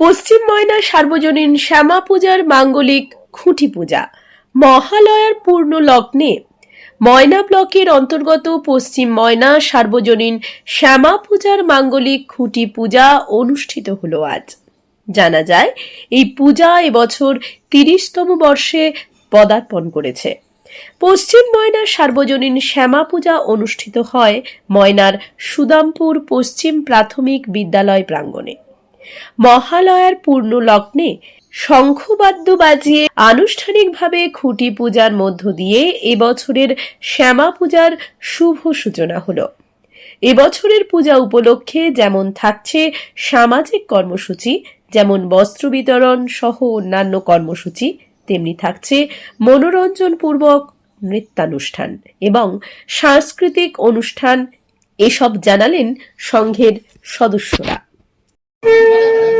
পশ্চিম ময়না সার্বজনীন শ্যামা পূজার মাঙ্গলিক খুঁটি পূজা, মহালয়ার পূর্ণ লগ্নে। ময়না ব্লকের অন্তর্গত পশ্চিম ময়না সার্বজনীন শ্যামা পূজার মাঙ্গলিক খুঁটি পূজা অনুষ্ঠিত হলো আজ। জানা যায়, এই পূজা এবছর তিরিশতম বর্ষে পদার্পণ করেছে। পশ্চিম ময়নার সার্বজনীন শ্যামা পূজা অনুষ্ঠিত হয় ময়নার সুদামপুর পশ্চিম প্রাথমিক বিদ্যালয় প্রাঙ্গণে। মহালয়ার পূর্ণ লগ্নে শঙ্খবাদ্য বাজিয়ে আনুষ্ঠানিকভাবে খুঁটি পূজার মধ্য দিয়ে এবছরের শ্যামা পূজার শুভ সূচনা হলো। এবছরের পূজা উপলক্ষে যেমন থাকছে সামাজিক কর্মসূচি, যেমন বস্ত্র বিতরণ সহ অন্যান্য কর্মসূচি, তেমনি থাকছে মনোরঞ্জনপূর্বক নৃত্যানুষ্ঠান এবং সাংস্কৃতিক অনুষ্ঠান। এসব জানালেন সংঘের সদস্যরা। Thank you.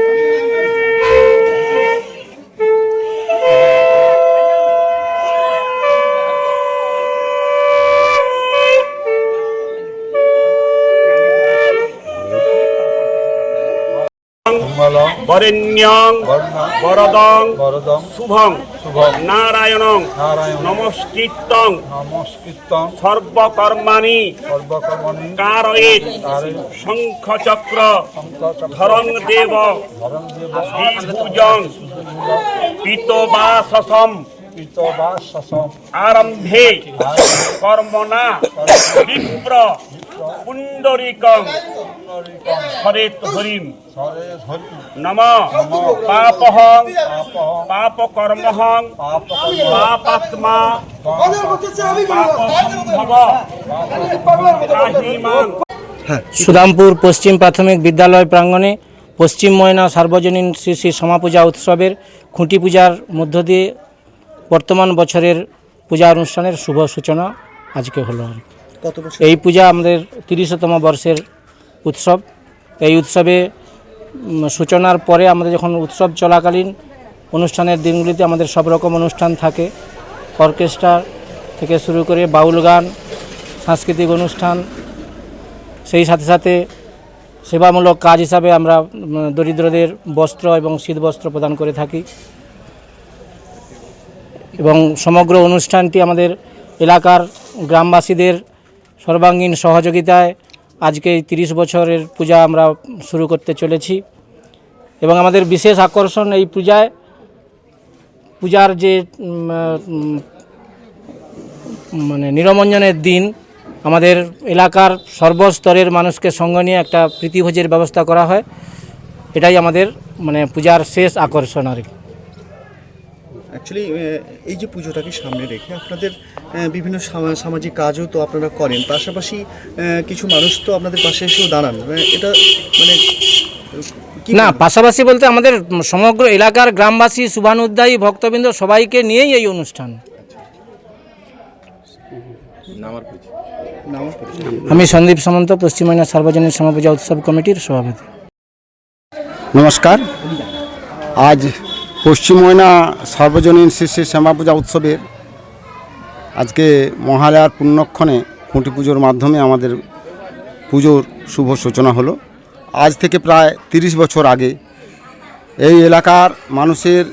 মঙ্গলং বরেণ্যং বর্ণং বরদং শুভং শুভং নারায়ণং নমস্কৃতং নমস্কৃতং সর্বকর্মাণি সর্বকর্মণি কারয়েত কারে শঙ্খচক্র ধরং দেব ধরং দেব পিতবাসসম পিতবাসসম আরম্ভে কর্মণা বিপ্র পুণ্ডরিকং হরেত হরিম। নম পাপহং পাপাত্মা। সুদামপুর পশ্চিম প্রাথমিক বিদ্যালয় প্রাঙ্গণে পশ্চিম ময়না সার্বজনীন শ্রী শ্রী সমাপূজা উৎসবের খুঁটি পূজার মধ্য দিয়ে বর্তমান বছরের পূজা অনুষ্ঠানের শুভ সূচনা আজকে হলো। আর কি। কত বছর? এই পূজা আমাদের তিরিশতম বর্ষের উৎসব। এই উৎসবে সূচনার পরে আমাদের যখন উৎসব চলাকালীন অনুষ্ঠানের দিনগুলিতে আমাদের সব রকম অনুষ্ঠান থাকে। অর্কেস্ট্রা থেকে শুরু করে বাউল গান, সাংস্কৃতিক অনুষ্ঠান। সেই সাথে সাথে সেবামূলক কাজ হিসাবে আমরা দরিদ্রদের বস্ত্র এবং শীতবস্ত্র প্রদান করে থাকি। এবং সমগ্র অনুষ্ঠানটি আমাদের এলাকার গ্রামবাসীদের সর্বাঙ্গীন সহযোগিতায় আজকে এই তিরিশ বছরের পূজা আমরা শুরু করতে চলেছি। এবং আমাদের বিশেষ আকর্ষণ এই পূজায়, পূজার যে মানে নিরমঞ্জনের দিন, আমাদের এলাকার সর্বস্তরের মানুষকে সঙ্গে নিয়ে একটা প্রীতিভোজের ব্যবস্থা করা হয়। এটাই আমাদের মানে পূজার শেষ আকর্ষণ আর কি। অ্যাকচুয়ালি এই যে পুজোটাকে সামনে রেখে আপনাদের বিভিন্ন সামা- সামাজিক কাজও তো আপনারা করেন। পাশাপাশি কিছু মানুষ তো আপনাদের পাশে এসেও দাঁড়ান। এটা মানে কি না পাশাপাশি বলতে আমাদের সমগ্র এলাকার গ্রামবাসী শুভানুদ্দায়ী ভক্তবৃন্দ সবাইকে নিয়েই এই অনুষ্ঠান। আমি সন্দীপ সামন্ত পশ্চিমবঙ্গ সার্বজনীন সমাপূজা উৎসব কমিটির সভাপতি। নমস্কার। আজ পশ্চিম ময়না সার্বজনীন শ্রী শ্যামা পূজা উৎসবের আজকে মহালয়ার পুণ্যক্ষণে খুঁটি পুজোর মাধ্যমে আমাদের পুজোর শুভ সূচনা হলো। আজ থেকে প্রায় তিরিশ বছর আগে এই এলাকার মানুষের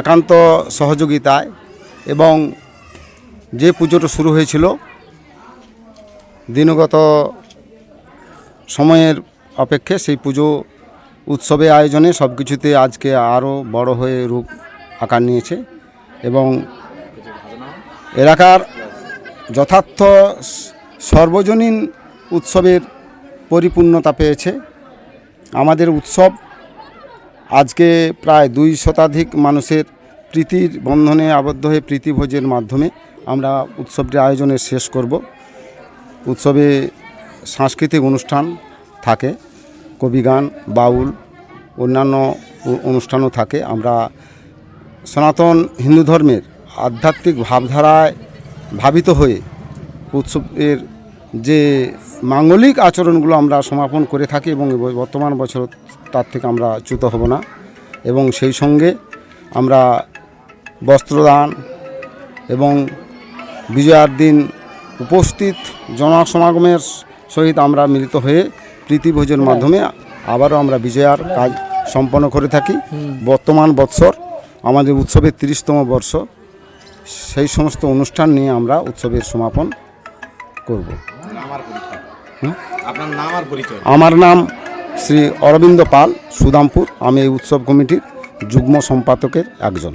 একান্ত সহযোগিতায় এবং যে পুজোটা শুরু হয়েছিল, দিনগত সময়ের অপেক্ষে সেই পুজো উৎসবে আয়োজনে সব কিছুতে আজকে আরও বড় হয়ে রূপ আকার নিয়েছে এবং এলাকার যথার্থ সর্বজনীন উৎসবের পরিপূর্ণতা পেয়েছে। আমাদের উৎসব আজকে প্রায় দুই শতাধিক মানুষের প্রীতির বন্ধনে আবদ্ধ হয়ে প্রীতিভোজের মাধ্যমে আমরা উৎসবটি আয়োজনের শেষ করব। উৎসবে সাংস্কৃতিক অনুষ্ঠান থাকে, কবিগান, বাউল অন্যান্য অনুষ্ঠানও থাকে। আমরা সনাতন হিন্দু ধর্মের আধ্যাত্মিক ভাবধারায় ভাবিত হয়ে উৎসবের যে মাঙ্গলিক আচরণগুলো আমরা সমাপন করে থাকি এবং বর্তমান বছর তার থেকে আমরা চ্যুত হব না এবং সেই সঙ্গে আমরা বস্ত্রদান এবং বিজয়ার দিন উপস্থিত জনসমাগমের সহিত আমরা মিলিত হয়ে প্রীতিভোজের মাধ্যমে আবারও আমরা বিজয়ার কাজ সম্পন্ন করে থাকি। বর্তমান বৎসর আমাদের উৎসবের তিরিশতম বর্ষ সেই সমস্ত অনুষ্ঠান নিয়ে আমরা উৎসবের সমাপন করব। আমার নাম শ্রী অরবিন্দ পাল সুদামপুর। আমি এই উৎসব কমিটির যুগ্ম সম্পাদকের একজন।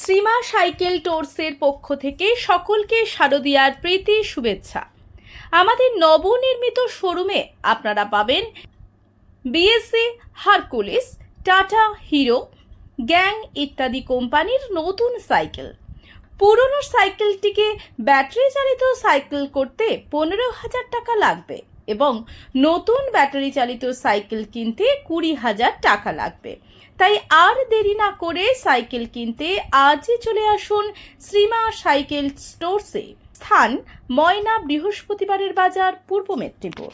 শ্রীমা সাইকেল টোর্সের পক্ষ থেকে সকলকে শারদিয়ার প্রীতি, শুভেচ্ছা। আমাদের নবনির্মিত শোরুমে আপনারা পাবেন বিএসসি হারকুলিস, টাটা হিরো, গ্যাং ইত্যাদি কোম্পানির নতুন সাইকেল। পুরনো সাইকেলটিকে ব্যাটারি চালিত সাইকেল করতে পনেরো হাজার টাকা লাগবে। এবং নতুন ব্যাটারি চালিত সাইকেল কিনতে কুড়ি হাজার টাকা লাগবে। তাই আর দেরি না করে সাইকেল কিনতে আজই চলে আসুন শ্রীমা সাইকেল স্টোরসে। স্থান ময়না বৃহস্পতিবারের বাজার পূর্ব মেদিনীপুর।